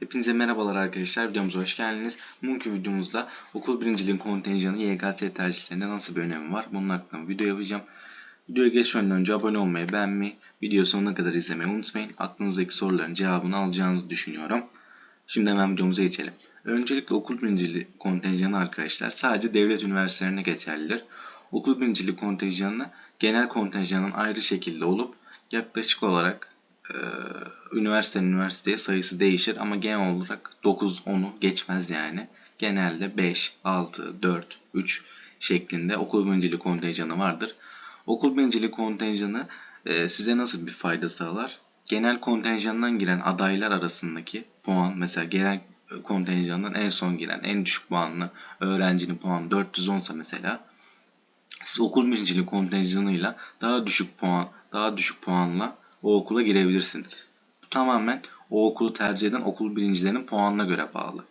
Hepinize merhabalar arkadaşlar. Videomuza hoş geldiniz. Bugünkü videomuzda okul birinciliğin kontenjanı YKS tercihlerinde nasıl bir önemi var? Bunun hakkında video yapacağım. Videoya geçmeden önce abone olmayı, beğenmeyi, video sonuna kadar izlemeyi unutmayın. Aklınızdaki soruların cevabını alacağınızı düşünüyorum. Şimdi hemen videomuza geçelim. Öncelikle okul birinciliği kontenjanı arkadaşlar sadece devlet üniversitelerine geçerlidir. Okul birinciliği kontenjanı genel kontenjanın ayrı şekilde olup yaklaşık olarak e, üniversite üniversiteye sayısı değişir ama genel olarak 9-10'u geçmez yani. Genelde 5, 6, 4, 3 şeklinde okul birinciliği kontenjanı vardır. Okul birinciliği kontenjanı e, size nasıl bir fayda sağlar? Genel kontenjandan giren adaylar arasındaki puan mesela genel kontenjandan en son giren en düşük puanlı öğrencinin puanı 410 ise mesela siz okul birinciliği kontenjanıyla daha düşük puan, daha düşük puanla o okula girebilirsiniz. Bu tamamen o okulu tercih eden okul birincilerinin puanına göre bağlı.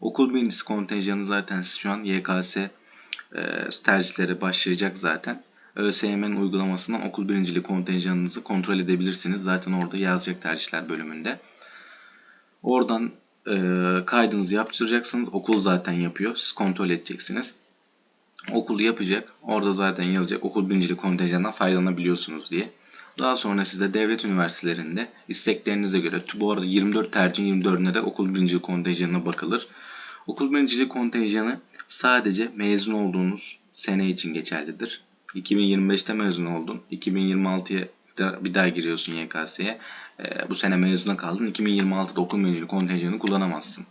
Okul birincisi kontenjanı zaten siz şu an YKS e, tercihleri başlayacak zaten. ÖSYM'nin uygulamasından okul birinciliği kontenjanınızı kontrol edebilirsiniz. Zaten orada yazacak tercihler bölümünde. Oradan e, kaydınızı yaptıracaksınız. Okul zaten yapıyor. Siz kontrol edeceksiniz. Okulu yapacak. Orada zaten yazacak. Okul birinciliği kontenjanından faydalanabiliyorsunuz diye. Daha sonra size devlet üniversitelerinde isteklerinize göre bu arada 24 tercih 24'üne de okul birinciliği kontenjanına bakılır. Okul birinciliği kontenjanı sadece mezun olduğunuz sene için geçerlidir. 2025'te mezun oldun. 2026'ya bir daha giriyorsun YKS'ye. Ee, bu sene mezuna kaldın. 2026'da okul birinciliği kontenjanını kullanamazsın.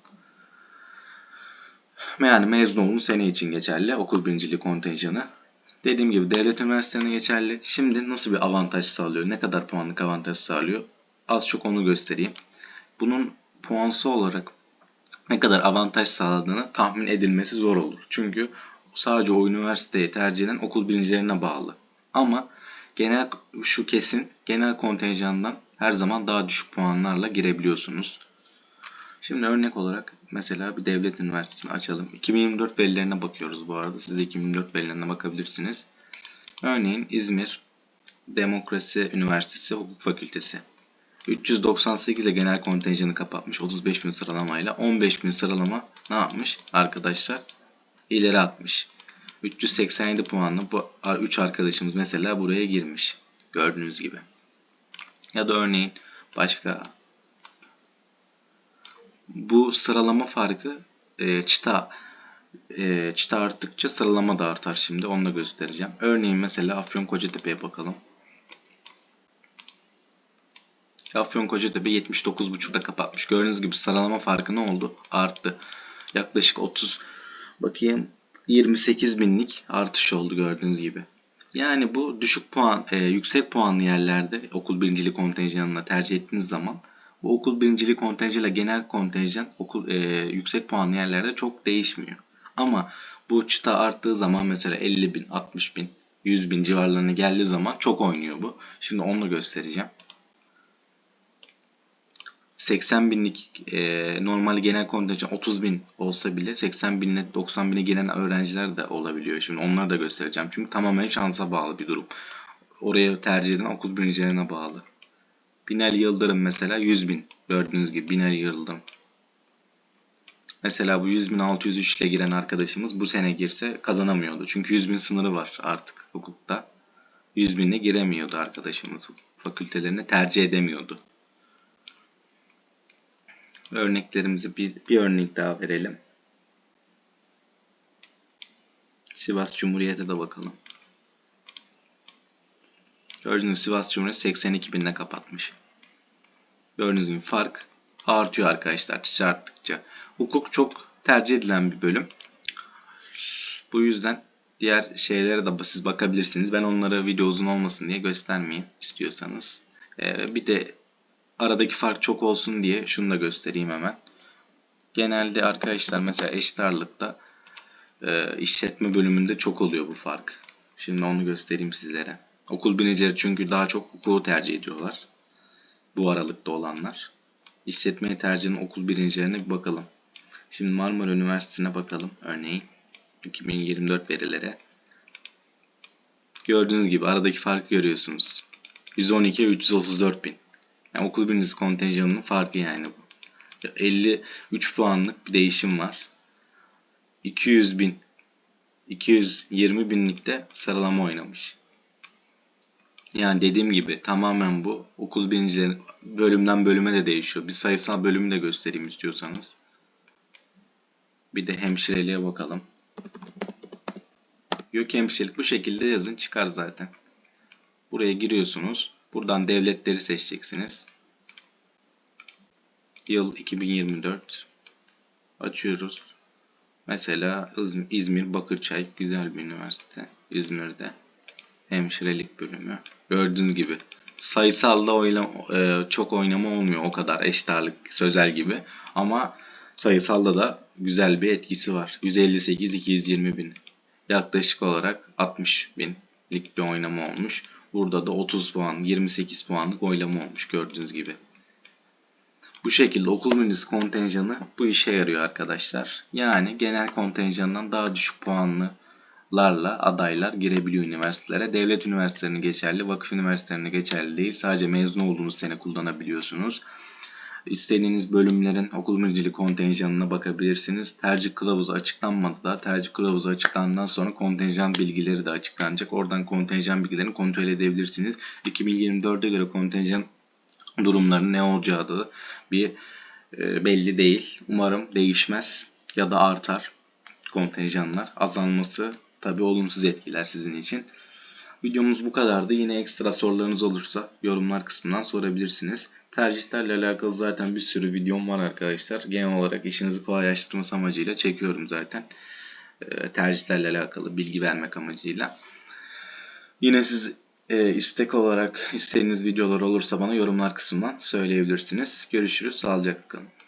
Yani mezun olduğun sene için geçerli okul birinciliği kontenjanı. Dediğim gibi devlet üniversitelerine geçerli. Şimdi nasıl bir avantaj sağlıyor? Ne kadar puanlık avantaj sağlıyor? Az çok onu göstereyim. Bunun puansı olarak ne kadar avantaj sağladığını tahmin edilmesi zor olur. Çünkü sadece o üniversiteyi tercih eden okul birincilerine bağlı. Ama genel şu kesin genel kontenjandan her zaman daha düşük puanlarla girebiliyorsunuz. Şimdi örnek olarak mesela bir devlet üniversitesini açalım. 2024 verilerine bakıyoruz bu arada. Siz de 2024 verilerine bakabilirsiniz. Örneğin İzmir Demokrasi Üniversitesi Hukuk Fakültesi. 398 ile genel kontenjanı kapatmış 35 bin sıralamayla. 15 bin sıralama ne yapmış arkadaşlar? İleri atmış. 387 puanlı bu 3 arkadaşımız mesela buraya girmiş. Gördüğünüz gibi. Ya da örneğin başka bu sıralama farkı e, çıta e, çıta arttıkça sıralama da artar şimdi. Onu da göstereceğim. Örneğin mesela Afyon Kocatepe'ye bakalım. Afyon Kocatepe 79.5'da kapatmış. Gördüğünüz gibi sıralama farkı ne oldu? Arttı. Yaklaşık 30 bakayım 28 binlik artış oldu gördüğünüz gibi. Yani bu düşük puan, e, yüksek puanlı yerlerde okul birincilik kontenjanına tercih ettiğiniz zaman bu okul birinciliği kontenjanıyla genel kontenjan okul e, yüksek puanlı yerlerde çok değişmiyor. Ama bu çıta arttığı zaman mesela 50 bin, 60 bin, 100 bin civarlarına geldiği zaman çok oynuyor bu. Şimdi onu da göstereceğim. 80 binlik e, normal genel kontenjan 30 bin olsa bile 80 binle 90 bine gelen öğrenciler de olabiliyor. Şimdi onları da göstereceğim. Çünkü tamamen şansa bağlı bir durum. Oraya tercih eden okul birincilerine bağlı. Binali Yıldırım mesela 100 bin. Gördüğünüz gibi Binali Yıldırım. Mesela bu 100 bin 603 ile giren arkadaşımız bu sene girse kazanamıyordu. Çünkü 100 bin sınırı var artık hukukta. 100 binle giremiyordu arkadaşımız. Fakültelerine tercih edemiyordu. Örneklerimizi bir, bir örnek daha verelim. Sivas Cumhuriyet'e de bakalım. Gördüğünüz Sivas Cumhuriyeti 82 binle kapatmış. Gördüğünüz gibi fark artıyor arkadaşlar arttıkça. Hukuk çok tercih edilen bir bölüm. Bu yüzden diğer şeylere de siz bakabilirsiniz. Ben onları video uzun olmasın diye göstermeyeyim istiyorsanız. Ee, bir de aradaki fark çok olsun diye şunu da göstereyim hemen. Genelde arkadaşlar mesela eşit ağırlıkta e, işletme bölümünde çok oluyor bu fark. Şimdi onu göstereyim sizlere. Okul binicileri çünkü daha çok hukuku tercih ediyorlar. Bu aralıkta olanlar. İşletmeyi tercihin okul birincilerine bir bakalım. Şimdi Marmara Üniversitesi'ne bakalım örneğin. 2024 verilere. Gördüğünüz gibi aradaki farkı görüyorsunuz. 112 334 bin. Yani okul birincisi kontenjanının farkı yani bu. 53 puanlık bir değişim var. 200 bin 220 binlikte sıralama oynamış. Yani dediğim gibi tamamen bu okul birincileri bölümden bölüme de değişiyor. Bir sayısal bölümü de göstereyim istiyorsanız. Bir de hemşireliğe bakalım. Yok hemşirelik bu şekilde yazın çıkar zaten. Buraya giriyorsunuz. Buradan devletleri seçeceksiniz. Yıl 2024. Açıyoruz. Mesela İzm- İzmir Bakırçay güzel bir üniversite. İzmir'de hemşirelik bölümü. Gördüğünüz gibi sayısalda oyla, e, çok oynama olmuyor o kadar eşit ağırlık sözel gibi. Ama sayısalda da güzel bir etkisi var. 158-220 bin. Yaklaşık olarak 60 binlik bir oynama olmuş. Burada da 30 puan, 28 puanlık oylama olmuş gördüğünüz gibi. Bu şekilde okul birincisi kontenjanı bu işe yarıyor arkadaşlar. Yani genel kontenjandan daha düşük puanlılarla adaylar girebiliyor üniversitelere. Devlet üniversitelerine geçerli, vakıf üniversitelerine geçerli değil. Sadece mezun olduğunuz sene kullanabiliyorsunuz. İstediğiniz bölümlerin okul birinciliği kontenjanına bakabilirsiniz. Tercih kılavuzu açıklanmadı da tercih kılavuzu açıklandıktan sonra kontenjan bilgileri de açıklanacak. Oradan kontenjan bilgilerini kontrol edebilirsiniz. 2024'e göre kontenjan durumların ne olacağı da bir e, belli değil. Umarım değişmez ya da artar kontenjanlar. Azalması tabi olumsuz etkiler sizin için. Videomuz bu kadardı. Yine ekstra sorularınız olursa yorumlar kısmından sorabilirsiniz. Tercihlerle alakalı zaten bir sürü videom var arkadaşlar. Genel olarak işinizi kolaylaştırması amacıyla çekiyorum zaten. E, tercihlerle alakalı bilgi vermek amacıyla. Yine siz e, istek olarak istediğiniz videolar olursa bana yorumlar kısmından söyleyebilirsiniz. Görüşürüz. Sağlıcakla kalın.